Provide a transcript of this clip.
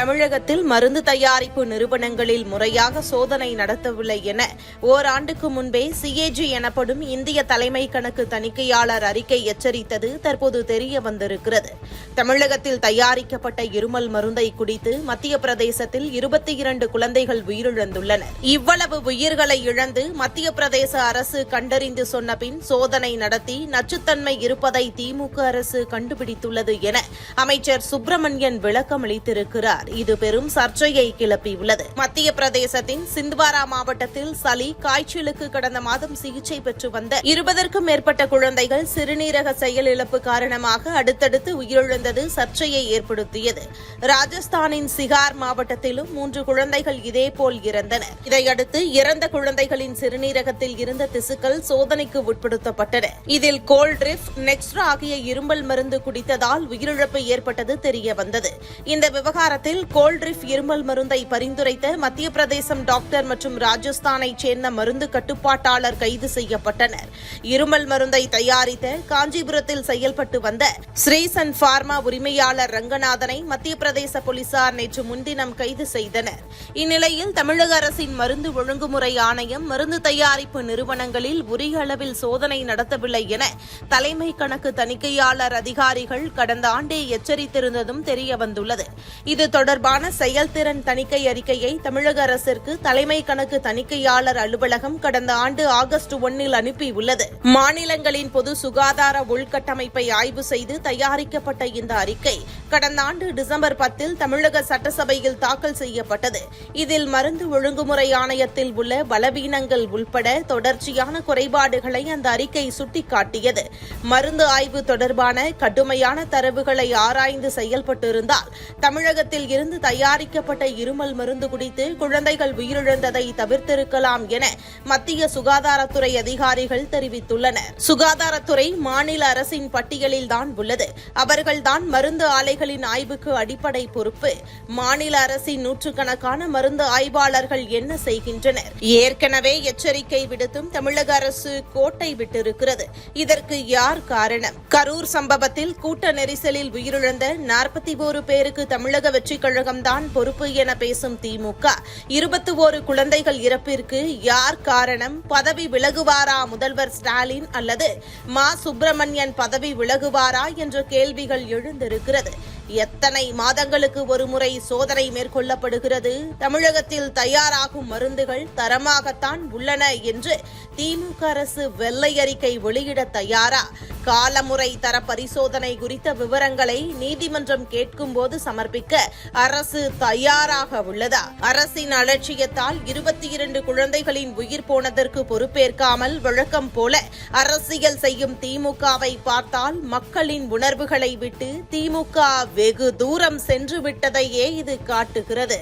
தமிழகத்தில் மருந்து தயாரிப்பு நிறுவனங்களில் முறையாக சோதனை நடத்தவில்லை என ஓராண்டுக்கு முன்பே சிஏஜி எனப்படும் இந்திய தலைமை கணக்கு தணிக்கையாளர் அறிக்கை எச்சரித்தது தற்போது தெரிய வந்திருக்கிறது தமிழகத்தில் தயாரிக்கப்பட்ட இருமல் மருந்தை குடித்து மத்திய பிரதேசத்தில் இருபத்தி இரண்டு குழந்தைகள் உயிரிழந்துள்ளனர். இவ்வளவு உயிர்களை இழந்து மத்திய பிரதேச அரசு கண்டறிந்து சொன்ன பின் சோதனை நடத்தி நச்சுத்தன்மை இருப்பதை திமுக அரசு கண்டுபிடித்துள்ளது என அமைச்சர் சுப்பிரமணியன் விளக்கமளித்திருக்கிறார். இது பெரும் சர்ச்சையை கிளப்பியுள்ளது. மத்திய பிரதேசத்தின் சிந்த்வாரா மாவட்டத்தில் சளி காய்ச்சலுக்கு கடந்த மாதம் சிகிச்சை பெற்று வந்த இருபதற்கும் மேற்பட்ட குழந்தைகள் சிறுநீரக செயலிழப்பு காரணமாக அடுத்தடுத்து உயிரிழந்தது சர்ச்சையை ஏற்படுத்தியது. ராஜஸ்தானின் சிகார் மாவட்டத்திலும் மூன்று குழந்தைகள் இதேபோல் இறந்தனர். இதையடுத்து இறந்த குழந்தைகளின் சிறுநீரகத்தில் இருந்த திசுக்கள் சோதனைக்கு உட்படுத்தப்பட்டன. இதில் கோல்ட்ரிஃப் நெக்ஸ்ட்ரா ஆகிய இரும்பல் மருந்து குடித்ததால் உயிரிழப்பு ஏற்பட்டது தெரிய வந்தது இந்த விவகாரத்தில் கோல்ட்ரிஃப் இருமல் மருந்தை பரிந்துரைத்த மத்திய பிரதேசம் டாக்டர் மற்றும் ராஜஸ்தானைச் சேர்ந்த மருந்து கட்டுப்பாட்டாளர் கைது செய்யப்பட்டனர். இருமல் மருந்தை தயாரித்த காஞ்சிபுரத்தில் செயல்பட்டு வந்த ஸ்ரீசன் பார்மா உரிமையாளர் ரங்கநாதனை மத்திய பிரதேச போலீசார் நேற்று முன்தினம் கைது செய்தனர். இந்நிலையில் தமிழக அரசின் மருந்து ஒழுங்குமுறை ஆணையம் மருந்து தயாரிப்பு நிறுவனங்களில் உரிய அளவில் சோதனை நடத்தவில்லை என தலைமை கணக்கு தணிக்கையாளர் அதிகாரிகள் கடந்த ஆண்டே எச்சரித்திருந்ததும் தெரியவந்துள்ளது. இது தொடர்பான செயல்திறன் தணிக்கை அறிக்கையை தமிழக அரசிற்கு தலைமை கணக்கு தணிக்கையாளர் அலுவலகம் கடந்த ஆண்டு ஆகஸ்ட் ஒன்னில் அனுப்பியுள்ளது. மாநிலங்களின் பொது சுகாதார உள்கட்டமைப்பை ஆய்வு செய்து தயாரிக்கப்பட்ட இந்த அறிக்கை கடந்த ஆண்டு டிசம்பர் பத்தில் தமிழக சட்டசபையில் தாக்கல் செய்யப்பட்டது. இதில் மருந்து ஒழுங்குமுறை ஆணையத்தில் உள்ள பலவீனங்கள் உள்பட தொடர்ச்சியான குறைபாடுகளை அந்த அறிக்கை சுட்டிக்காட்டியது. மருந்து ஆய்வு தொடர்பான கடுமையான தரவுகளை ஆராய்ந்து செயல்பட்டிருந்தால் தமிழகத்தில் இருந்து தயாரிக்கப்பட்ட இருமல் மருந்து குடித்து குழந்தைகள் உயிரிழந்ததை தவிர்த்திருக்கலாம் என மத்திய சுகாதாரத்துறை அதிகாரிகள் தெரிவித்துள்ளனர். சுகாதாரத்துறை மாநில அரசின் பட்டியலில்தான் உள்ளது. அவர்கள்தான் மருந்து ஆலைகளின் ஆய்வுக்கு அடிப்படை பொறுப்பு. மாநில அரசின் நூற்றுக்கணக்கான மருந்து ஆய்வாளர்கள் என்ன செய்கின்றனர்? ஏற்கனவே எச்சரிக்கை விடுத்தும் தமிழக அரசு கோட்டை விட்டிருக்கிறது. இதற்கு யார் காரணம்? கரூர் சம்பவத்தில் கூட்ட நெரிசலில் உயிரிழந்த நாற்பத்தி ஓரு பேருக்கு தமிழக வெற்றிக் பல்கலைக்கழகம்தான் பொறுப்பு என பேசும் திமுக. இருபத்தி ஒரு குழந்தைகள் இறப்பிற்கு யார் காரணம்? பதவி விலகுவாரா முதல்வர் ஸ்டாலின் அல்லது மா சுப்பிரமணியன் பதவி விலகுவாரா என்ற கேள்விகள் எழுந்திருக்கிறது. எத்தனை மாதங்களுக்கு ஒருமுறை சோதனை மேற்கொள்ளப்படுகிறது? தமிழகத்தில் தயாராகும் மருந்துகள் தரமாகத்தான் உள்ளன என்று திமுக அரசு வெள்ளை அறிக்கை வெளியிட தயாரா? காலமுறை தர பரிசோதனை குறித்த விவரங்களை நீதிமன்றம் கேட்கும்போது சமர்ப்பிக்க அரசு தயாராக உள்ளதா? அரசின் அலட்சியத்தால் இருபத்தி இரண்டு குழந்தைகளின் உயிர் போனதற்கு பொறுப்பேற்காமல் வழக்கம் போல அரசியல் செய்யும் திமுகவை பார்த்தால் மக்களின் உணர்வுகளை விட்டு திமுக வெகு தூரம் சென்று விட்டதையே இது காட்டுகிறது.